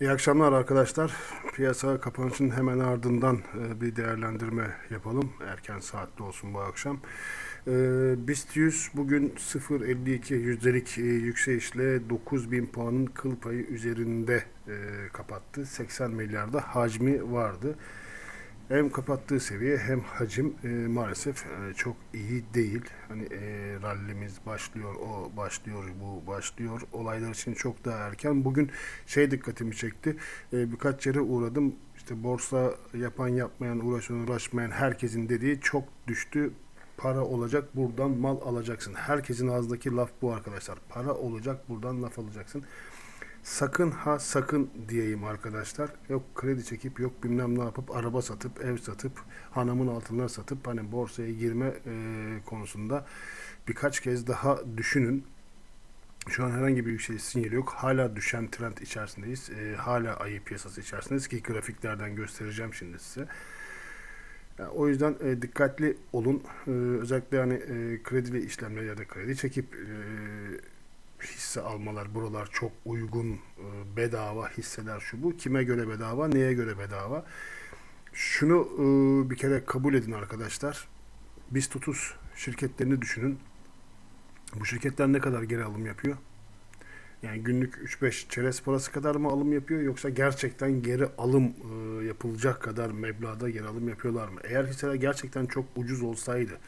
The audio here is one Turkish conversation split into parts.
İyi akşamlar arkadaşlar. Piyasa kapanışının hemen ardından e, bir değerlendirme yapalım. Erken saatte olsun bu akşam. E, BIST 100 bugün 0.52 yüzdelik e, yükselişle 9000 puanın kıl payı üzerinde kapattı. 80 milyarda hacmi vardı. Hem kapattığı seviye hem hacim e, maalesef e, çok iyi değil. Hani e, rallimiz başlıyor, o başlıyor, bu başlıyor. Olaylar için çok daha erken. Bugün şey dikkatimi çekti. E, birkaç yere uğradım. İşte borsa yapan yapmayan, uğraşan uğraşmayan herkesin dediği çok düştü. Para olacak buradan mal alacaksın. Herkesin ağzındaki laf bu arkadaşlar. Para olacak buradan laf alacaksın. Sakın ha sakın diyeyim arkadaşlar. Yok kredi çekip yok bilmem ne yapıp araba satıp ev satıp hanımın altınları satıp hani borsaya girme e, konusunda birkaç kez daha düşünün. Şu an herhangi bir yükseliş sinyali yok. Hala düşen trend içerisindeyiz. E, hala ayı piyasası içerisindeyiz ki grafiklerden göstereceğim şimdi size. Yani o yüzden e, dikkatli olun. E, özellikle hani e, kredili işlemler ya da kredi çekip e, hisse almalar buralar çok uygun e, bedava hisseler şu bu. Kime göre bedava, neye göre bedava? Şunu e, bir kere kabul edin arkadaşlar. BIST 30 şirketlerini düşünün. Bu şirketler ne kadar geri alım yapıyor? Yani günlük 3-5 çerez parası kadar mı alım yapıyor yoksa gerçekten geri alım e, yapılacak kadar meblağda geri alım yapıyorlar mı? Eğer hisseler gerçekten çok ucuz olsaydı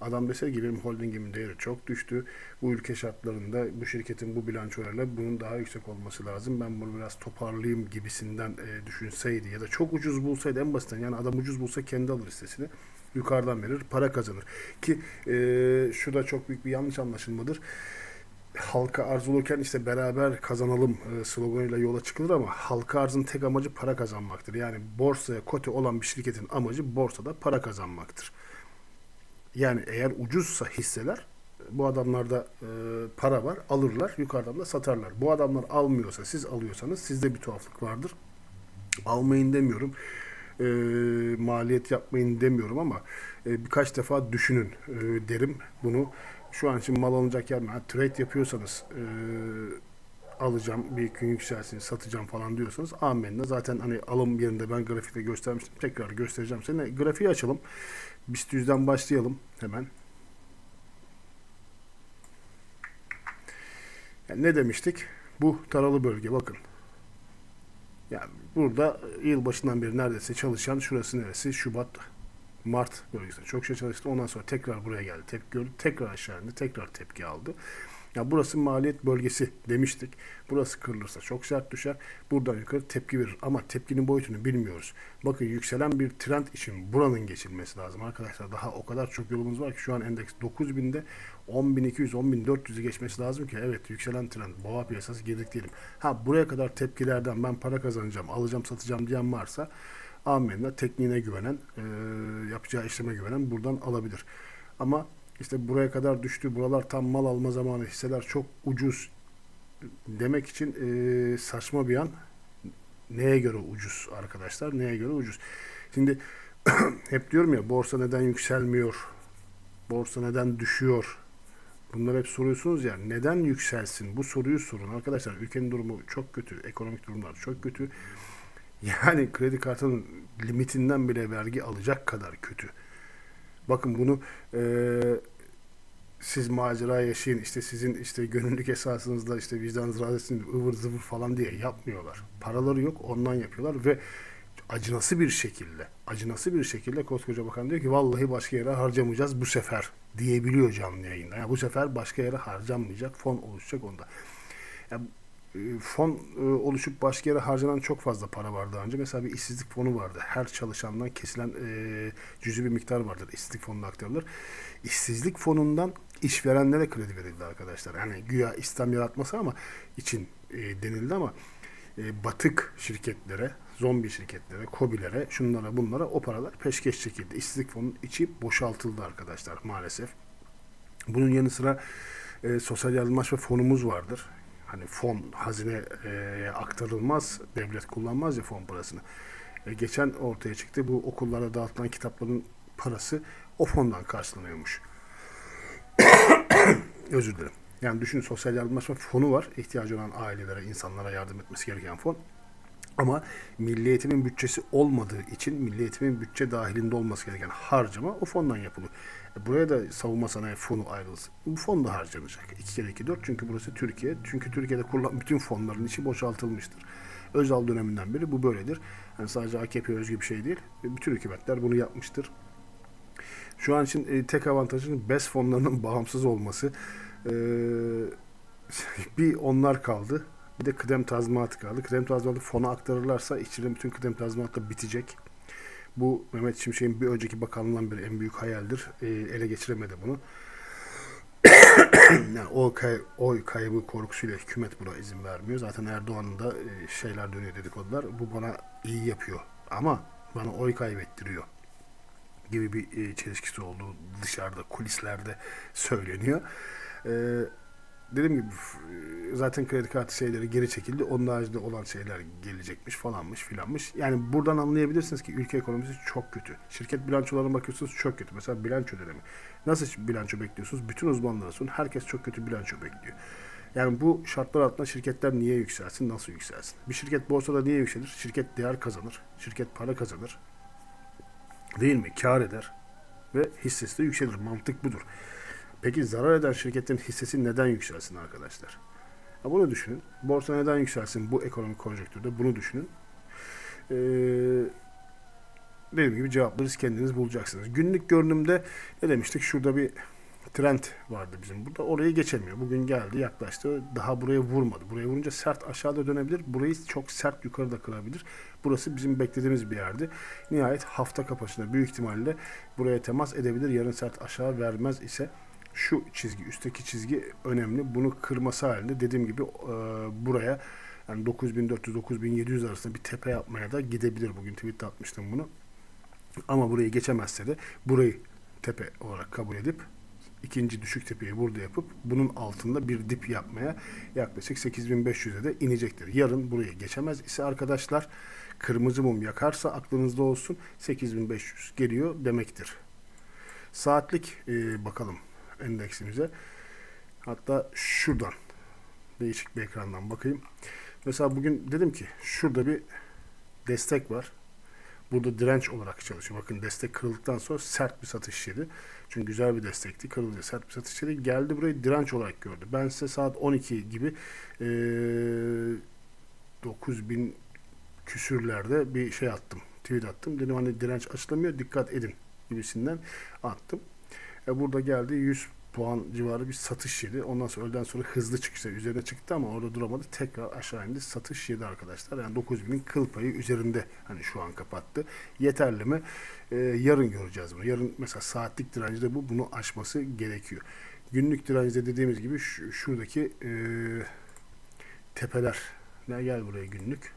Adam dese ki benim holdingimin değeri çok düştü. Bu ülke şartlarında bu şirketin bu bilançolarıyla bunun daha yüksek olması lazım. Ben bunu biraz toparlayayım gibisinden e, düşünseydi ya da çok ucuz bulsaydı en basitten yani adam ucuz bulsa kendi alır hissesini. Yukarıdan verir, para kazanır. Ki e, şu da çok büyük bir yanlış anlaşılmadır halka arz olurken işte beraber kazanalım e, sloganıyla yola çıkılır ama halka arzın tek amacı para kazanmaktır. Yani borsaya kote olan bir şirketin amacı borsada para kazanmaktır. Yani eğer ucuzsa hisseler bu adamlarda e, para var alırlar yukarıdan da satarlar. Bu adamlar almıyorsa siz alıyorsanız sizde bir tuhaflık vardır. Almayın demiyorum. E, maliyet yapmayın demiyorum ama e, birkaç defa düşünün e, derim bunu. Şu an için mal alınacak yer mi? Ha, trade yapıyorsanız e, alacağım bir gün yükselsin satacağım falan diyorsanız amenna. Zaten hani alım yerinde ben grafikte göstermiştim. Tekrar göstereceğim size. Grafiği açalım. BIST 100'den başlayalım hemen. Yani ne demiştik? Bu taralı bölge bakın. Yani burada yılbaşından beri neredeyse çalışan şurası neresi? Şubat, Mart bölgesinde çok şey çalıştı. Ondan sonra tekrar buraya geldi. Tepki gördü. Tekrar aşağı indi. Tekrar tepki aldı. Ya burası maliyet bölgesi demiştik. Burası kırılırsa çok sert düşer. Buradan yukarı tepki verir. Ama tepkinin boyutunu bilmiyoruz. Bakın yükselen bir trend için buranın geçilmesi lazım arkadaşlar. Daha o kadar çok yolumuz var ki şu an endeks 9000'de 10.200 10.400'ü geçmesi lazım ki evet yükselen trend boğa piyasası girdik diyelim. Ha buraya kadar tepkilerden ben para kazanacağım, alacağım, satacağım diyen varsa amenna tekniğine güvenen, e, yapacağı işleme güvenen buradan alabilir. Ama işte buraya kadar düştü, buralar tam mal alma zamanı, hisseler çok ucuz demek için e, saçma bir an. Neye göre ucuz arkadaşlar? Neye göre ucuz? Şimdi hep diyorum ya borsa neden yükselmiyor? Borsa neden düşüyor? Bunları hep soruyorsunuz ya. Neden yükselsin? Bu soruyu sorun. Arkadaşlar ülkenin durumu çok kötü. Ekonomik durumlar çok kötü. Yani kredi kartının limitinden bile vergi alacak kadar kötü. Bakın bunu e, siz macera yaşayın işte sizin işte gönüllülük esasınızda işte vicdanınız rahat etsin ıvır zıvır falan diye yapmıyorlar. Paraları yok ondan yapıyorlar ve acınası bir şekilde acınası bir şekilde koskoca bakan diyor ki vallahi başka yere harcamayacağız bu sefer diyebiliyor canlı yayında. Yani bu sefer başka yere harcanmayacak fon oluşacak onda. Yani fon e, oluşup başka yere harcanan çok fazla para var daha önce. Mesela bir işsizlik fonu vardı. Her çalışandan kesilen e, cüzi bir miktar vardır. İşsizlik fonuna aktarılır. İşsizlik fonundan işverenlere kredi verildi arkadaşlar. Yani güya İslam yaratması ama için e, denildi ama batık şirketlere, zombi şirketlere, kobilere, şunlara bunlara o paralar peşkeş çekildi. İşsizlik fonunun içi boşaltıldı arkadaşlar maalesef. Bunun yanı sıra e, sosyal yardımlaşma fonumuz vardır hani fon hazine e, aktarılmaz, devlet kullanmaz ya fon parasını. E, geçen ortaya çıktı bu okullara dağıtılan kitapların parası o fondan karşılanıyormuş. Özür dilerim. Yani düşün sosyal yardımlaşma fonu var. ihtiyacı olan ailelere, insanlara yardım etmesi gereken fon. Ama milli eğitimin bütçesi olmadığı için milli eğitimin bütçe dahilinde olması gereken harcama o fondan yapılıyor. E, Buraya da savunma sanayi fonu ayrılsın. Bu fon da harcanacak. 2 kere 2 4 çünkü burası Türkiye. Çünkü Türkiye'de kurulan bütün fonların içi boşaltılmıştır. Özal döneminden beri bu böyledir. Yani sadece AKP özgü bir şey değil. E, Bütün hükümetler bunu yapmıştır. Şu an için e, tek avantajın BES fonlarının bağımsız olması. E, bir onlar kaldı. Bir de kıdem tazminatı kaldı. Kıdem tazminatı fona aktarırlarsa işçilerin bütün kıdem tazminatı bitecek. Bu Mehmet Şimşek'in bir önceki bakanlığından beri en büyük hayaldir. E, ele geçiremedi bunu. yani oy, kay, oy kaybı korkusuyla hükümet buna izin vermiyor. Zaten Erdoğan'ın da e, şeyler dönüyor dedikodular. Bu bana iyi yapıyor. Ama bana oy kaybettiriyor gibi bir e, çelişkisi olduğu dışarıda kulislerde söyleniyor. E, dediğim gibi e, zaten kredi kartı şeyleri geri çekildi. Onun haricinde olan şeyler gelecekmiş falanmış filanmış. Yani buradan anlayabilirsiniz ki ülke ekonomisi çok kötü. Şirket bilançolarına bakıyorsunuz çok kötü. Mesela bilanço dönemi. Nasıl bilanço bekliyorsunuz? Bütün uzmanlara sorun. Herkes çok kötü bilanço bekliyor. Yani bu şartlar altında şirketler niye yükselsin, nasıl yükselsin? Bir şirket borsada niye yükselir? Şirket değer kazanır, şirket para kazanır. Değil mi? Kar eder ve hissesi de yükselir. Mantık budur. Peki zarar eden şirketin hissesi neden yükselsin arkadaşlar? Ha bunu düşünün. Borsa neden yükselsin bu ekonomik konjonktürde? Bunu düşünün. Ee, dediğim gibi cevapları kendiniz bulacaksınız. Günlük görünümde ne demiştik? Şurada bir trend vardı bizim burada. Orayı geçemiyor. Bugün geldi yaklaştı. Daha buraya vurmadı. Buraya vurunca sert aşağıda dönebilir. Burayı çok sert yukarıda kırabilir. Burası bizim beklediğimiz bir yerdi. Nihayet hafta kapasında büyük ihtimalle buraya temas edebilir. Yarın sert aşağı vermez ise şu çizgi, üstteki çizgi önemli. Bunu kırması halinde dediğim gibi e, buraya yani 9400-9700 arasında bir tepe yapmaya da gidebilir. Bugün tweette atmıştım bunu. Ama burayı geçemezse de burayı tepe olarak kabul edip ikinci düşük tepeyi burada yapıp bunun altında bir dip yapmaya yaklaşık 8500'e de inecektir. Yarın burayı geçemez ise arkadaşlar kırmızı mum yakarsa aklınızda olsun 8500 geliyor demektir. Saatlik e, bakalım endeksimize. Hatta şuradan değişik bir ekrandan bakayım. Mesela bugün dedim ki şurada bir destek var. Burada direnç olarak çalışıyor. Bakın destek kırıldıktan sonra sert bir satış yedi. Çünkü güzel bir destekti. Kırılınca sert bir satış yedi. Geldi burayı direnç olarak gördü. Ben size saat 12 gibi eee 9000 küsürlerde bir şey attım. Tweet attım. Dedim hani direnç açılamıyor. Dikkat edin gibisinden attım. E burada geldi 100 puan civarı bir satış yedi. Ondan sonra öğleden sonra hızlı çıkışta üzerine çıktı ama orada duramadı. Tekrar aşağı indi. Satış yedi arkadaşlar. Yani 9000'in kıl payı üzerinde hani şu an kapattı. Yeterli mi? E, yarın göreceğiz bunu. Yarın mesela saatlik direnci de bu. Bunu aşması gerekiyor. Günlük direncide dediğimiz gibi şu, şuradaki e, tepeler. Ne gel buraya günlük.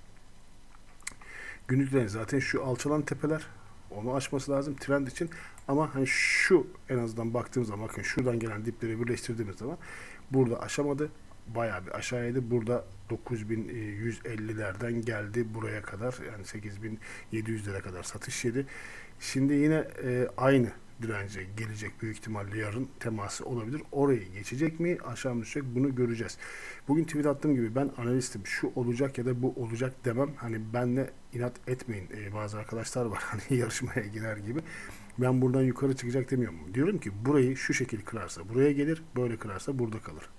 Günlük direnç zaten şu alçalan tepeler. Onu aşması lazım trend için. Ama hani şu en azından baktığım zaman bakın şuradan gelen dipleri birleştirdiğimiz zaman burada aşamadı. Bayağı bir aşağıydı. Burada 9150'lerden geldi buraya kadar. Yani 8700'lere kadar satış yedi. Şimdi yine e, aynı dirence gelecek büyük ihtimalle yarın teması olabilir. Orayı geçecek mi aşağı mı düşecek bunu göreceğiz. Bugün tweet attığım gibi ben analistim şu olacak ya da bu olacak demem. Hani benle inat etmeyin. Ee, bazı arkadaşlar var hani yarışmaya girer gibi. Ben buradan yukarı çıkacak demiyorum. Diyorum ki burayı şu şekil kırarsa buraya gelir, böyle kırarsa burada kalır.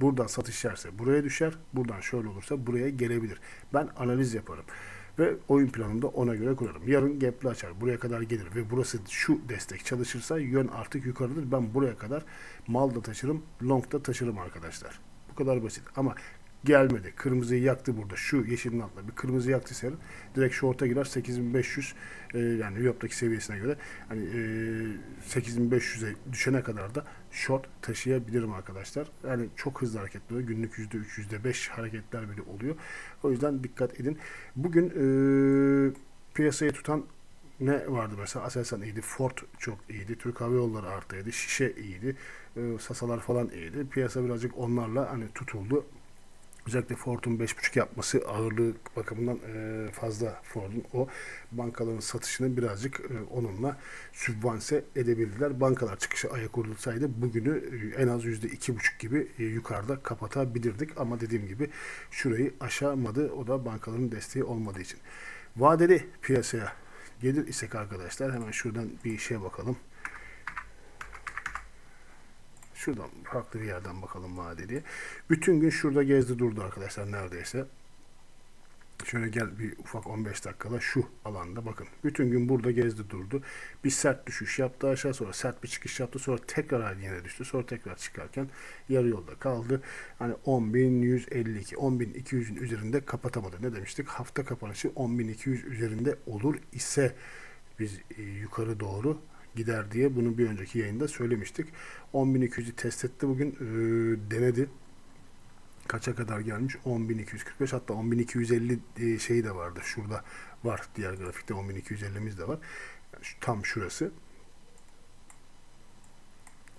Buradan satış yerse buraya düşer, buradan şöyle olursa buraya gelebilir. Ben analiz yaparım ve oyun planımda ona göre kurarım. Yarın gap'li açar, buraya kadar gelir ve burası şu destek çalışırsa yön artık yukarıdır. Ben buraya kadar mal da taşırım, long da taşırım arkadaşlar. Bu kadar basit ama gelmedi. Kırmızıyı yaktı burada. Şu yeşilin altında bir kırmızı yaktı senin. Direkt short'a girer 8500 e, yani York'taki seviyesine göre hani e, 8500'e düşene kadar da short taşıyabilirim arkadaşlar. Yani çok hızlı hareketli oluyor. Günlük %3, %5 hareketler bile oluyor. O yüzden dikkat edin. Bugün e, piyasayı tutan ne vardı mesela? Aselsan iyiydi, Ford çok iyiydi, Türk Hava Yolları artıydı, Şişe iyiydi, e, Sasalar falan iyiydi. Piyasa birazcık onlarla hani tutuldu. Özellikle Ford'un 5.5 yapması ağırlığı bakımından e, fazla Ford'un o bankaların satışını birazcık e, onunla sübvanse edebildiler. Bankalar çıkışı ayak uydurulsaydı bugünü e, en az %2.5 gibi yukarıda kapatabilirdik. Ama dediğim gibi şurayı aşamadı. O da bankaların desteği olmadığı için. Vadeli piyasaya gelir isek arkadaşlar hemen şuradan bir şeye bakalım. Şuradan farklı bir yerden bakalım vadeliye. Bütün gün şurada gezdi durdu arkadaşlar neredeyse. Şöyle gel bir ufak 15 dakikada şu alanda bakın. Bütün gün burada gezdi durdu. Bir sert düşüş yaptı aşağı sonra sert bir çıkış yaptı. Sonra tekrar aynı yere düştü. Sonra tekrar çıkarken yarı yolda kaldı. Hani 10.152, 10.200'ün üzerinde kapatamadı. Ne demiştik? Hafta kapanışı 10.200 üzerinde olur ise biz e, yukarı doğru gider diye bunu bir önceki yayında söylemiştik. 10.200'ü test etti bugün e, denedi. Kaça kadar gelmiş? 10.245 hatta 10.250 e, şeyi de vardı. Şurada var diğer grafikte 10.250'miz de var. Tam şurası.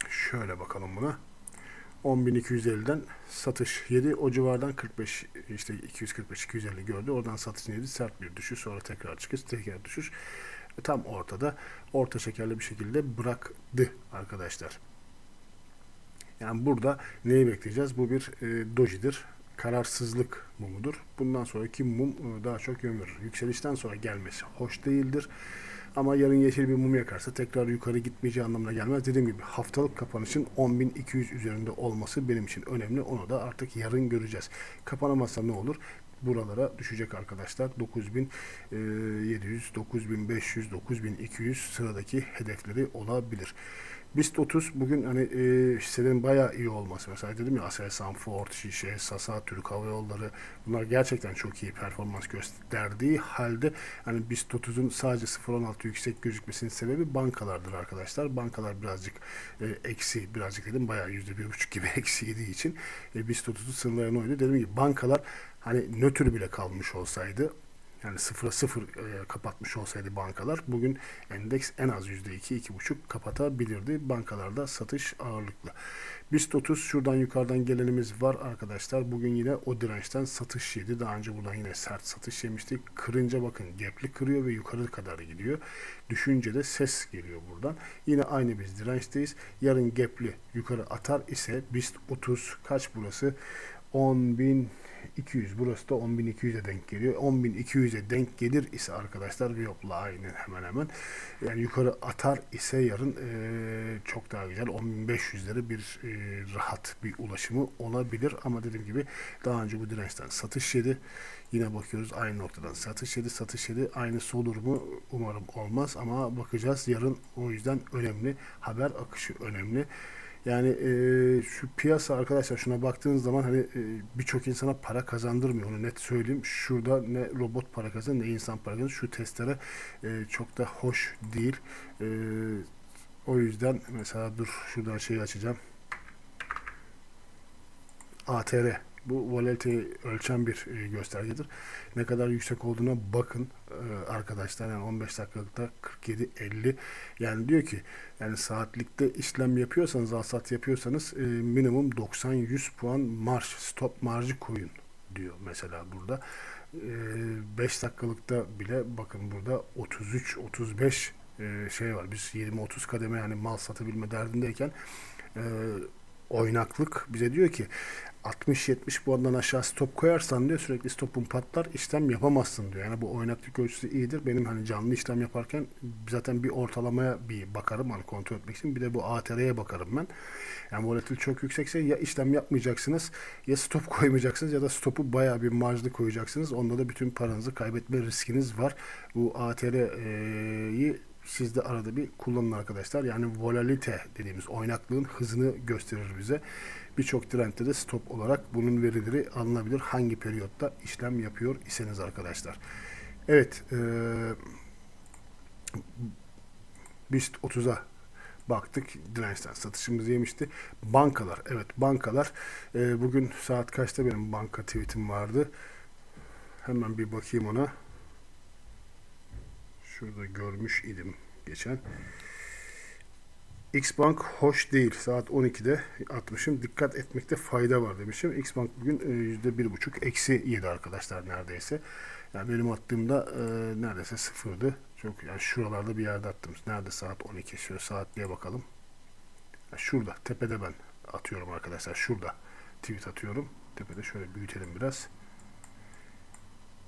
Şöyle bakalım buna. 10.250'den satış yedi. O civardan 45 işte 245 250 gördü. Oradan satış yedi. Sert bir düşüş. Sonra tekrar çıkış. Tekrar düşüş. Tam ortada. Orta şekerli bir şekilde bıraktı arkadaşlar. Yani burada neyi bekleyeceğiz? Bu bir e, dojidir. Kararsızlık mumudur. Bundan sonraki mum e, daha çok yön verir. Yükselişten sonra gelmesi hoş değildir. Ama yarın yeşil bir mum yakarsa tekrar yukarı gitmeyeceği anlamına gelmez. Dediğim gibi haftalık kapanışın 10.200 üzerinde olması benim için önemli. Onu da artık yarın göreceğiz. Kapanamazsa ne olur? Buralara düşecek arkadaşlar. 9700, 9500, 9200 sıradaki hedefleri olabilir. BIST 30 bugün hani e, hisselerin bayağı iyi olması. Mesela dedim ya Aselsan, Ford, Şişe, Sasa, Türk Hava Yolları bunlar gerçekten çok iyi performans gösterdiği halde hani BIST 30'un sadece 0.16 yüksek gözükmesinin sebebi bankalardır arkadaşlar. Bankalar birazcık e, eksi, birazcık dedim bayağı %1.5 gibi eksi yediği için e, BIST 30'un sınırlarına uydu. Dediğim gibi bankalar hani nötr bile kalmış olsaydı yani sıfıra sıfır e, kapatmış olsaydı bankalar bugün endeks en az yüzde iki, iki buçuk kapatabilirdi. Bankalarda satış ağırlıklı. BIST 30 şuradan yukarıdan gelenimiz var arkadaşlar. Bugün yine o dirençten satış yedi. Daha önce buradan yine sert satış yemiştik. Kırınca bakın gepli kırıyor ve yukarı kadar gidiyor. Düşünce de ses geliyor buradan. Yine aynı biz dirençteyiz. Yarın gepli yukarı atar ise BIST 30 kaç burası? 10.200 burası da 10.200'e denk geliyor. 10.200'e denk gelir ise arkadaşlar Viyop'la aynı hemen hemen. Yani yukarı atar ise yarın e, çok daha güzel 10.500'lere bir e, rahat bir ulaşımı olabilir. Ama dediğim gibi daha önce bu dirençten satış yedi. Yine bakıyoruz aynı noktadan satış yedi, satış yedi. Aynısı olur mu? Umarım olmaz ama bakacağız. Yarın o yüzden önemli. Haber akışı önemli. Yani e, şu piyasa arkadaşlar şuna baktığınız zaman hani e, birçok insana para kazandırmıyor onu net söyleyeyim. Şurada ne robot para kazanır ne insan para kazanır. Şu testlere e, çok da hoş değil. E, o yüzden mesela dur şuradan şeyi açacağım. ATR bu volatiliteyi ölçen bir e, göstergedir. Ne kadar yüksek olduğuna bakın e, arkadaşlar. Yani 15 dakikalıkta 47-50 yani diyor ki yani saatlikte işlem yapıyorsanız alsat yapıyorsanız e, minimum 90-100 puan marş stop marjı koyun diyor mesela burada. 5 dakikalıkta bile bakın burada 33-35 şey var. Biz 20-30 kademe yani mal satabilme derdindeyken oynaklık bize diyor ki 60-70 puandan aşağı stop koyarsan diyor sürekli stopun patlar işlem yapamazsın diyor. Yani bu oynaklık ölçüsü iyidir. Benim hani canlı işlem yaparken zaten bir ortalamaya bir bakarım hani kontrol etmek için. Bir de bu ATR'ye bakarım ben. Yani volatil çok yüksekse ya işlem yapmayacaksınız ya stop koymayacaksınız ya da stopu bayağı bir marjlı koyacaksınız. Onda da bütün paranızı kaybetme riskiniz var. Bu ATR'yi siz de arada bir kullanın arkadaşlar. Yani volalite dediğimiz oynaklığın hızını gösterir bize. Birçok trendde de stop olarak bunun verileri alınabilir. Hangi periyotta işlem yapıyor iseniz arkadaşlar. Evet. E, BIST 30'a baktık dirençten satışımızı yemişti. Bankalar evet bankalar e, bugün saat kaçta benim banka tweetim vardı. Hemen bir bakayım ona. Şurada görmüş idim geçen. Xbank hoş değil. Saat 12'de atmışım. Dikkat etmekte fayda var demişim. Xbank bugün e, %1,5 eksi yedi arkadaşlar neredeyse. Yani benim attığımda e, neredeyse sıfırdı. Çok yani şuralarda bir yerde attım. Nerede saat 12? Şöyle saatliğe bakalım. Ya şurada tepede ben atıyorum arkadaşlar. Şurada tweet atıyorum. Tepede şöyle büyütelim biraz.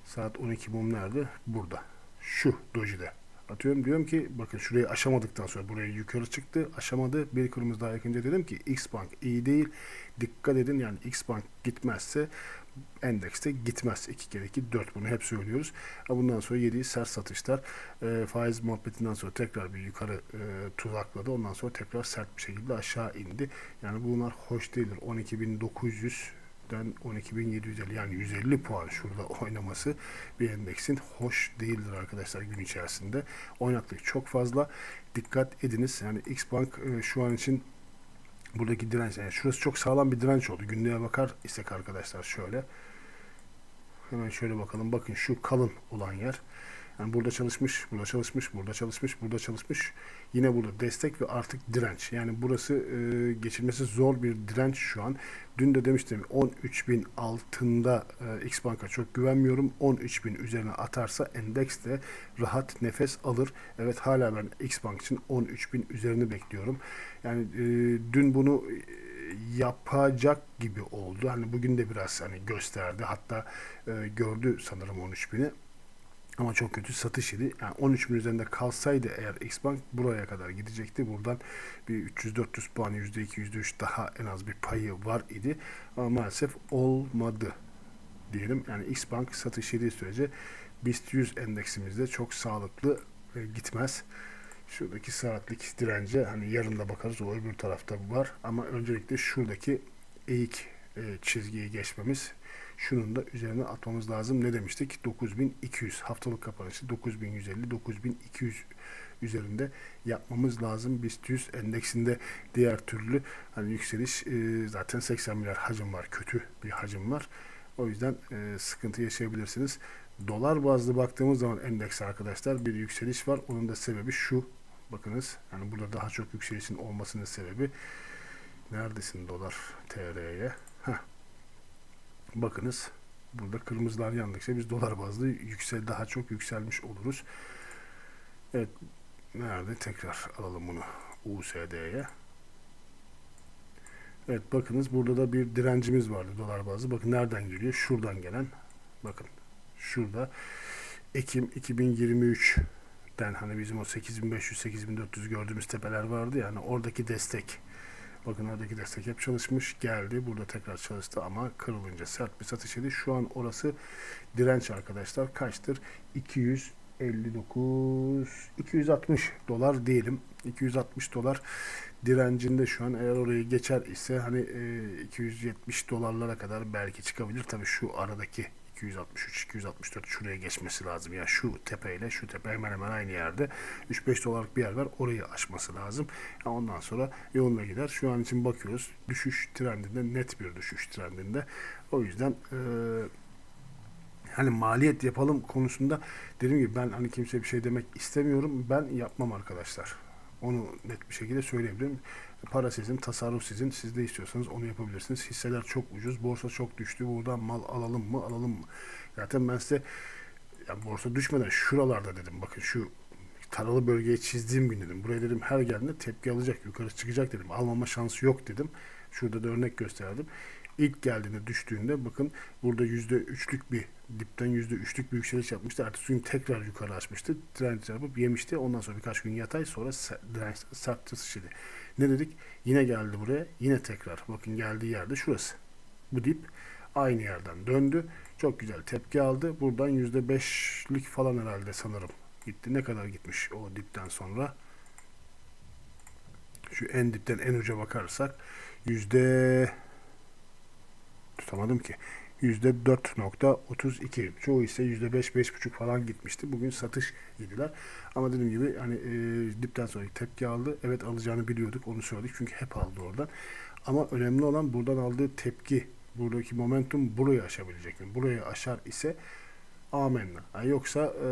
Saat 12 mum nerede? Burada. Şu dojide. Atıyorum diyorum ki bakın şurayı aşamadıktan sonra buraya yukarı çıktı. Aşamadı. Bir kırmızı daha yakınca dedim ki Xbank iyi değil. Dikkat edin yani Xbank gitmezse endekste gitmez. 2 kere 2 4 bunu hep söylüyoruz. Bundan sonra yediği sert satışlar e, faiz muhabbetinden sonra tekrar bir yukarı e, tuzakladı. Ondan sonra tekrar sert bir şekilde aşağı indi. Yani bunlar hoş değildir. 12.900 den 12.750 yani 150 puan şurada oynaması bir endeksin hoş değildir arkadaşlar gün içerisinde. Oynaklık çok fazla. Dikkat ediniz. Yani Xbank e, şu an için buradaki direnç yani şurası çok sağlam bir direnç oldu. Günlüğe bakar istek arkadaşlar şöyle. Hemen şöyle bakalım. Bakın şu kalın olan yer. Yani burada çalışmış, burada çalışmış, burada çalışmış, burada çalışmış. Yine burada destek ve artık direnç. Yani burası e, geçilmesi zor bir direnç şu an. Dün de demiştim 13.000 altında e, X Bank'a çok güvenmiyorum. 13.000 üzerine atarsa endeks de rahat nefes alır. Evet hala ben X Bank için 13.000 üzerini bekliyorum. Yani e, dün bunu e, yapacak gibi oldu. Hani bugün de biraz hani gösterdi. Hatta e, gördü sanırım 13.000'i. Ama çok kötü satış yedi. Yani 13 bin üzerinde kalsaydı eğer Xbank buraya kadar gidecekti. Buradan bir 300-400 puan %2 %3 daha en az bir payı var idi. Ama maalesef olmadı diyelim. Yani Xbank satış yediği sürece BIST 100 endeksimizde çok sağlıklı e, gitmez. Şuradaki saatlik dirence hani yarın da bakarız o öbür tarafta var. Ama öncelikle şuradaki eğik e, çizgiyi geçmemiz şunun da üzerine atmamız lazım. Ne demiştik? 9200 haftalık kapanışı 9150 9200 üzerinde yapmamız lazım. BIST 100 endeksinde diğer türlü hani yükseliş e, zaten 80 milyar hacim var. Kötü bir hacim var. O yüzden e, sıkıntı yaşayabilirsiniz. Dolar bazlı baktığımız zaman endeks arkadaşlar bir yükseliş var. Onun da sebebi şu. Bakınız yani burada daha çok yükselişin olmasının sebebi neredesin dolar TL'ye? Heh, Bakınız burada kırmızılar yandıkça biz dolar bazlı yüksel daha çok yükselmiş oluruz. Evet nerede tekrar alalım bunu USD'ye. Evet bakınız burada da bir direncimiz vardı dolar bazlı. Bakın nereden geliyor? Şuradan gelen. Bakın şurada Ekim 2023'ten hani bizim o 8500-8400 gördüğümüz tepeler vardı yani oradaki destek Bakın oradaki destek hep çalışmış. Geldi. Burada tekrar çalıştı ama kırılınca sert bir satış yedi. Şu an orası direnç arkadaşlar. Kaçtır? 259 260 dolar diyelim. 260 dolar direncinde şu an eğer orayı geçer ise hani e, 270 dolarlara kadar belki çıkabilir. Tabii şu aradaki 263 264 şuraya geçmesi lazım. Yani şu tepeyle şu tepe hemen hemen aynı yerde. 3-5 dolarlık bir yer var. Orayı aşması lazım. Yani ondan sonra yoluna gider. Şu an için bakıyoruz. Düşüş trendinde net bir düşüş trendinde. O yüzden e, hani maliyet yapalım konusunda dediğim gibi ben hani kimseye bir şey demek istemiyorum. Ben yapmam arkadaşlar. Onu net bir şekilde söyleyebilirim. Para sizin, tasarruf sizin. Siz de istiyorsanız onu yapabilirsiniz. Hisseler çok ucuz, borsa çok düştü. Buradan mal alalım mı, alalım mı? Zaten ben size yani borsa düşmeden şuralarda dedim. Bakın şu taralı bölgeye çizdiğim gün dedim. Buraya dedim her geldiğinde tepki alacak, yukarı çıkacak dedim. Almama şansı yok dedim. Şurada da örnek gösterdim. İlk geldiğinde düştüğünde bakın burada yüzde üçlük bir dipten yüzde üçlük bir yükseliş yapmıştı. Ertesi gün tekrar yukarı açmıştı. Direnç yapıp yemişti. Ondan sonra birkaç gün yatay sonra direnç sert satış yedi. Ne dedik? Yine geldi buraya. Yine tekrar. Bakın geldiği yerde şurası. Bu dip aynı yerden döndü. Çok güzel tepki aldı. Buradan yüzde beşlik falan herhalde sanırım gitti. Ne kadar gitmiş o dipten sonra? Şu en dipten en uca bakarsak yüzde tutamadım ki. %4.32. Çoğu ise %5-5.5 falan gitmişti. Bugün satış yediler. Ama dediğim gibi hani e, dipten sonra tepki aldı. Evet alacağını biliyorduk. Onu söyledik. Çünkü hep aldı oradan. Ama önemli olan buradan aldığı tepki. Buradaki momentum burayı aşabilecek mi? Burayı aşar ise amenna. Yani yoksa e,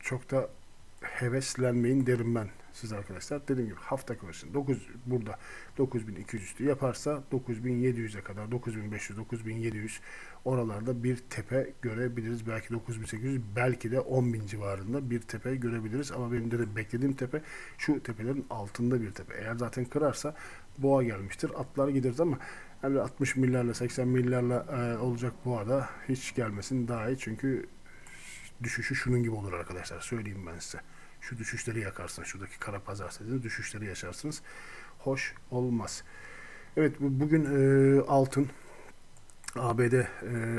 çok da heveslenmeyin derim ben siz arkadaşlar. Dediğim gibi hafta konusunda 9 burada 9200 üstü yaparsa 9700'e kadar 9500 9700 oralarda bir tepe görebiliriz. Belki 9800 belki de 10000 civarında bir tepe görebiliriz ama benim de beklediğim tepe şu tepelerin altında bir tepe. Eğer zaten kırarsa boğa gelmiştir. Atlar gideriz ama yani 60 milyarla 80 milyarla e, olacak boğada hiç gelmesin daha iyi çünkü düşüşü şunun gibi olur arkadaşlar. Söyleyeyim ben size. Şu düşüşleri yakarsın. Şuradaki kara pazar dediğiniz düşüşleri yaşarsınız. Hoş olmaz. Evet bu- bugün e, altın ABD, e,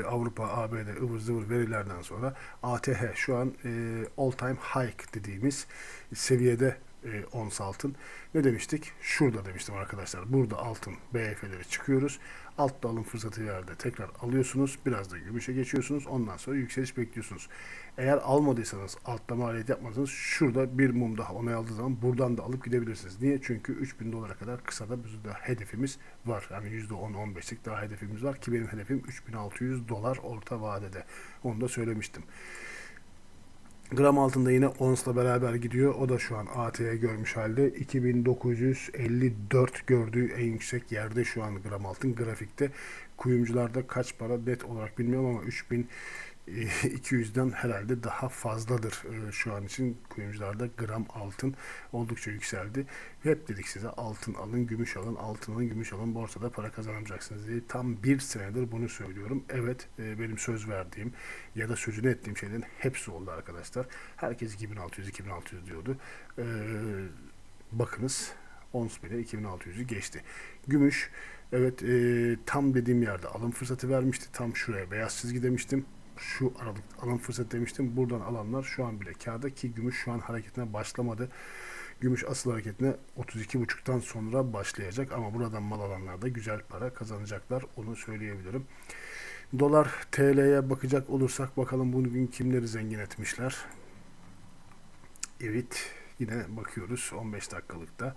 Avrupa, ABD ıvır zıvır verilerden sonra ATH şu an e, all time high dediğimiz seviyede e, ons altın. Ne demiştik? Şurada demiştim arkadaşlar. Burada altın BF'leri çıkıyoruz. Altta alım fırsatı yerde tekrar alıyorsunuz. Biraz da gümüşe geçiyorsunuz. Ondan sonra yükseliş bekliyorsunuz. Eğer almadıysanız, altta maliyet yapmadıysanız şurada bir mum daha onay aldığı zaman buradan da alıp gidebilirsiniz. Niye? Çünkü 3000 dolara kadar kısada bizim de hedefimiz var. Yani %10-15'lik daha hedefimiz var ki benim hedefim 3600 dolar orta vadede. Onu da söylemiştim. Gram altında yine onsla beraber gidiyor. O da şu an AT'ye görmüş halde. 2954 gördüğü en yüksek yerde şu an gram altın grafikte. Kuyumcularda kaç para net olarak bilmiyorum ama 3200'den herhalde daha fazladır e, şu an için kuyumcularda gram altın oldukça yükseldi. Hep dedik size altın alın, gümüş alın, altın alın, gümüş alın, borsada para kazanamayacaksınız diye. Tam bir senedir bunu söylüyorum. Evet e, benim söz verdiğim ya da sözünü ettiğim şeylerin hepsi oldu arkadaşlar. Herkes 2600-2600 diyordu. E, bakınız ons bile 2600'ü geçti. Gümüş evet e, tam dediğim yerde alım fırsatı vermişti. Tam şuraya beyaz çizgi demiştim. Şu aralık alım fırsatı demiştim. Buradan alanlar şu an bile kârda ki gümüş şu an hareketine başlamadı. Gümüş asıl hareketine 32.5'tan sonra başlayacak ama buradan mal alanlar da güzel para kazanacaklar. Onu söyleyebilirim. Dolar TL'ye bakacak olursak bakalım bugün kimleri zengin etmişler. Evet yine bakıyoruz 15 dakikalıkta.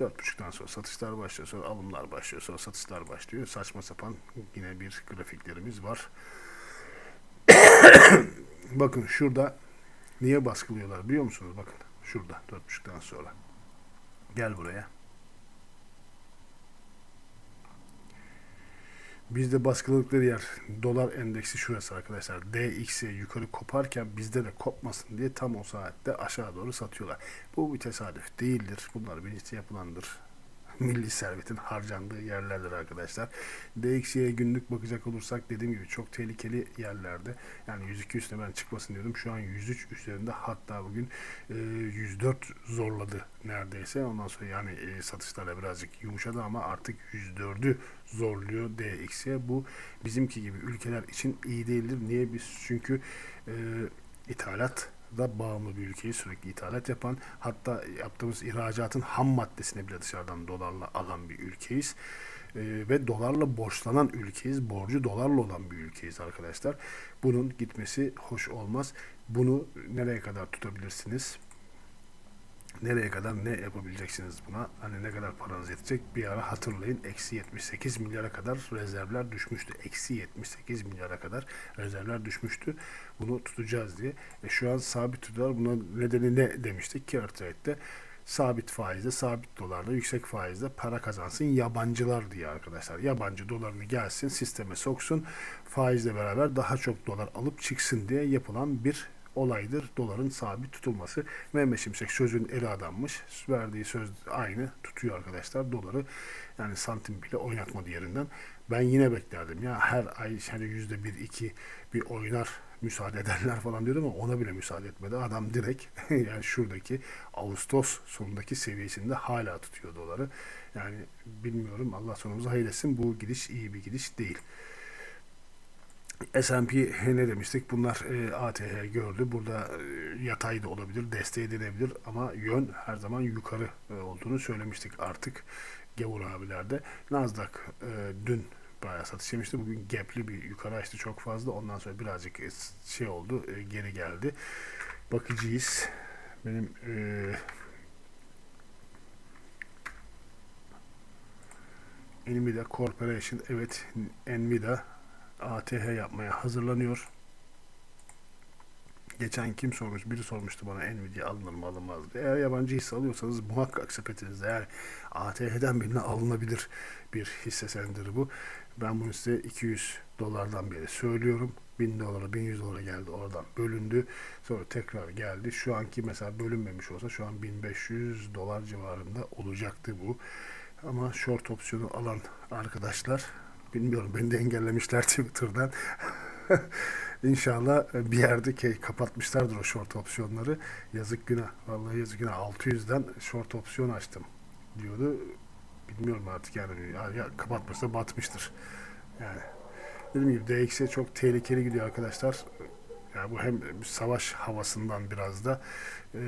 4.30'dan sonra satışlar başlıyor, sonra alımlar başlıyor, sonra satışlar başlıyor. Saçma sapan yine bir grafiklerimiz var. Bakın şurada niye baskılıyorlar biliyor musunuz? Bakın şurada 4.30'dan sonra. Gel buraya. Bizde baskıladıkları yer dolar endeksi şurası arkadaşlar. DXY yukarı koparken bizde de kopmasın diye tam o saatte aşağı doğru satıyorlar. Bu bir tesadüf değildir. Bunlar bilinçli yapılandır. Milli servetin harcandığı yerlerdir arkadaşlar. DXY'ye günlük bakacak olursak dediğim gibi çok tehlikeli yerlerde. Yani 102 üstüne ben çıkmasın diyordum. Şu an 103 üzerinde hatta bugün e, 104 zorladı neredeyse. Ondan sonra yani e, satışlara birazcık yumuşadı ama artık 104'ü zorluyor DXY. Bu bizimki gibi ülkeler için iyi değildir. Niye biz? Çünkü e, ithalat da bağımlı bir ülkeyi sürekli ithalat yapan hatta yaptığımız ihracatın ham maddesini bile dışarıdan dolarla alan bir ülkeyiz. Ee, ve dolarla borçlanan ülkeyiz. Borcu dolarla olan bir ülkeyiz arkadaşlar. Bunun gitmesi hoş olmaz. Bunu nereye kadar tutabilirsiniz? Nereye kadar ne yapabileceksiniz buna? Hani ne kadar paranız yetecek? Bir ara hatırlayın. Eksi 78 milyara kadar rezervler düşmüştü. Eksi 78 milyara kadar rezervler düşmüştü. Bunu tutacağız diye. E şu an sabit tutuyorlar. Buna nedeni ne demiştik? Kar trade'de sabit faizde, sabit dolarla, yüksek faizde para kazansın yabancılar diye arkadaşlar. Yabancı dolarını gelsin, sisteme soksun, faizle beraber daha çok dolar alıp çıksın diye yapılan bir olaydır doların sabit tutulması. Mehmet Şimşek sözün eri adammış. Verdiği söz aynı tutuyor arkadaşlar doları. Yani santim bile oynatmadı yerinden. Ben yine beklerdim ya her ay hani yüzde bir iki bir oynar müsaade ederler falan diyordum ama ona bile müsaade etmedi. Adam direkt yani şuradaki Ağustos sonundaki seviyesinde hala tutuyor doları. Yani bilmiyorum Allah sonumuzu hayretsin. Bu gidiş iyi bir gidiş değil. S&P ne demiştik? Bunlar e, ATH gördü. Burada e, yatay da olabilir, desteği denebilir ama yön her zaman yukarı e, olduğunu söylemiştik artık Gavur abilerde. Nasdaq e, dün bayağı satış yemişti. Bugün gapli bir yukarı açtı çok fazla. Ondan sonra birazcık e, şey oldu, e, geri geldi. Bakıcıyız. Benim e, Nvidia Corporation evet Nvidia ATH yapmaya hazırlanıyor. Geçen kim sormuş? Biri sormuştu bana Nvidia alınır mı alınmaz mı? Eğer yabancı hisse alıyorsanız muhakkak sepetinizde yani ATH'den birine alınabilir bir hisse senedi bu. Ben bunu size 200 dolardan beri söylüyorum. 1000 dolara 1100 dolara geldi oradan bölündü. Sonra tekrar geldi. Şu anki mesela bölünmemiş olsa şu an 1500 dolar civarında olacaktı bu. Ama short opsiyonu alan arkadaşlar bilmiyorum beni de engellemişler Twitter'dan. İnşallah bir yerde ke- kapatmışlardır o short opsiyonları. Yazık günah. Vallahi yazık günah. 600'den short opsiyon açtım diyordu. Bilmiyorum artık yani. Ya, kapatmasa batmıştır. Yani dediğim gibi DX'e çok tehlikeli gidiyor arkadaşlar. Yani bu hem savaş havasından biraz da e,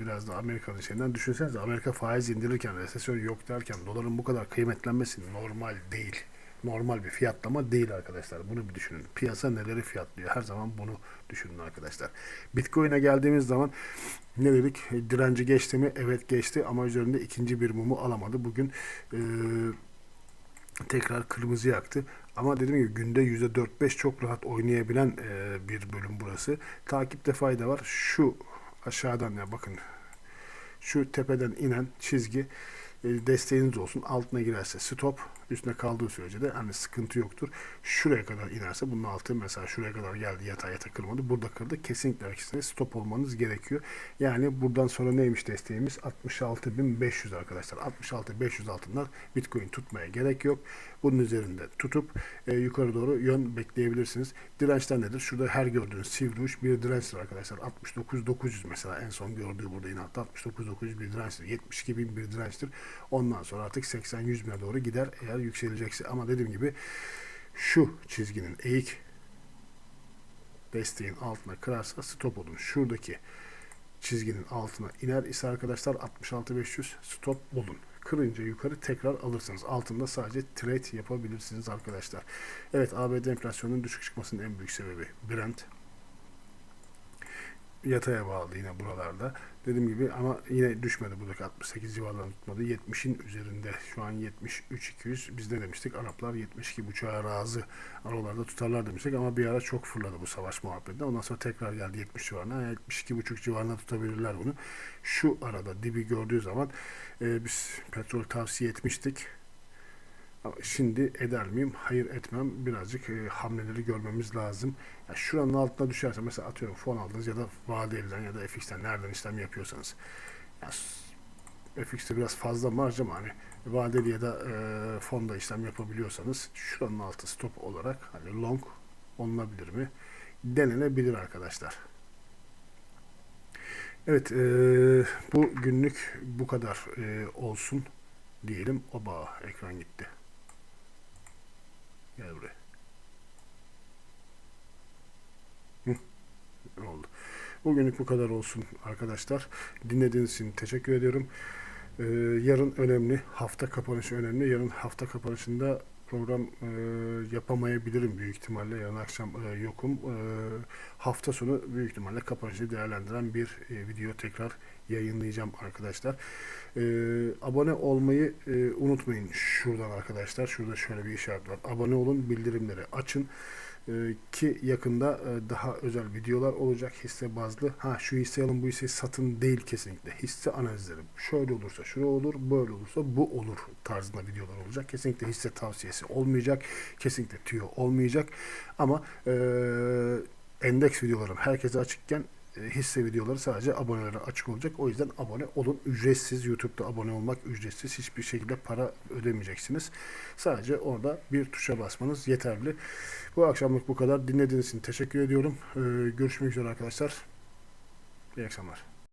biraz da Amerika'nın şeyinden düşünsenize Amerika faiz indirirken resesyon yok derken doların bu kadar kıymetlenmesi normal değil. Normal bir fiyatlama değil arkadaşlar. Bunu bir düşünün. Piyasa neleri fiyatlıyor? Her zaman bunu düşünün arkadaşlar. Bitcoin'e geldiğimiz zaman ne dedik? E, Direnci geçti mi? Evet geçti ama üzerinde ikinci bir mumu alamadı. Bugün e, tekrar kırmızı yaktı. Ama dediğim gibi günde %4-5 çok rahat oynayabilen e, bir bölüm burası. Takipte fayda var. Şu aşağıdan ya bakın şu tepeden inen çizgi e, desteğiniz olsun. Altına girerse stop. Üstüne kaldığı sürece de hani sıkıntı yoktur. Şuraya kadar inerse bunun altı mesela şuraya kadar geldi yataya takılmadı. Burada kırdı. Kesinlikle ikisine stop olmanız gerekiyor. Yani buradan sonra neymiş desteğimiz? 66.500 arkadaşlar. 66.500 altından Bitcoin tutmaya gerek yok. Bunun üzerinde tutup e, yukarı doğru yön bekleyebilirsiniz. Dirençler nedir? Şurada her gördüğünüz sivri uç bir dirençtir arkadaşlar. 69.900 mesela en son gördüğü burada yine hatta 69.900 bir dirençtir. 72.000 bir dirençtir. Ondan sonra artık 80-100 bine doğru gider eğer yükselecekse. Ama dediğim gibi şu çizginin eğik desteğin altına kırarsa stop olun. Şuradaki çizginin altına iner ise arkadaşlar 66.500 stop olun. Kırınca yukarı tekrar alırsınız. Altında sadece trade yapabilirsiniz arkadaşlar. Evet ABD enflasyonunun düşük çıkmasının en büyük sebebi Brent yataya bağlı yine buralarda. Dediğim gibi ama yine düşmedi buradaki 68 civarlarını tutmadı. 70'in üzerinde şu an 73 200. Biz ne demiştik? Araplar 72 buçuğa razı aralarda tutarlar demiştik ama bir ara çok fırladı bu savaş muhabbetinde. Ondan sonra tekrar geldi 70 civarına. 72 buçuk civarına tutabilirler bunu. Şu arada dibi gördüğü zaman e, biz petrol tavsiye etmiştik. Şimdi eder miyim? Hayır etmem. Birazcık e, hamleleri görmemiz lazım. Ya şuranın altına düşerse mesela atıyorum fon aldınız ya da vadeliden ya da FX'ten nereden işlem yapıyorsanız. Ya, s- FX'te biraz fazla marj ama hani vadeli ya da e, fonda işlem yapabiliyorsanız şuranın altı stop olarak hani long olunabilir mi? Denenebilir arkadaşlar. Evet e, bu günlük bu kadar e, olsun diyelim. Oba ekran gitti. Gel buraya. Hı, oldu. Bugünlük bu kadar olsun arkadaşlar. Dinlediğiniz için teşekkür ediyorum. Ee, yarın önemli. Hafta kapanışı önemli. Yarın hafta kapanışında program e, yapamayabilirim büyük ihtimalle. Yarın akşam e, yokum. E, hafta sonu büyük ihtimalle kapanışı değerlendiren bir e, video tekrar yayınlayacağım arkadaşlar. E, abone olmayı e, unutmayın şuradan arkadaşlar. Şurada şöyle bir işaret var. Abone olun, bildirimleri açın. E, ki yakında e, daha özel videolar olacak hisse bazlı. Ha şu hisse alın bu hisseyi satın değil kesinlikle. Hisse analizleri şöyle olursa şöyle olur, böyle olursa bu olur tarzında videolar olacak. Kesinlikle hisse tavsiyesi olmayacak. Kesinlikle tüyo olmayacak. Ama e, endeks videolarım herkese açıkken hisse videoları sadece abonelere açık olacak. O yüzden abone olun. Ücretsiz YouTube'da abone olmak ücretsiz. Hiçbir şekilde para ödemeyeceksiniz. Sadece orada bir tuşa basmanız yeterli. Bu akşamlık bu kadar. Dinlediğiniz için teşekkür ediyorum. Ee, görüşmek üzere arkadaşlar. İyi akşamlar.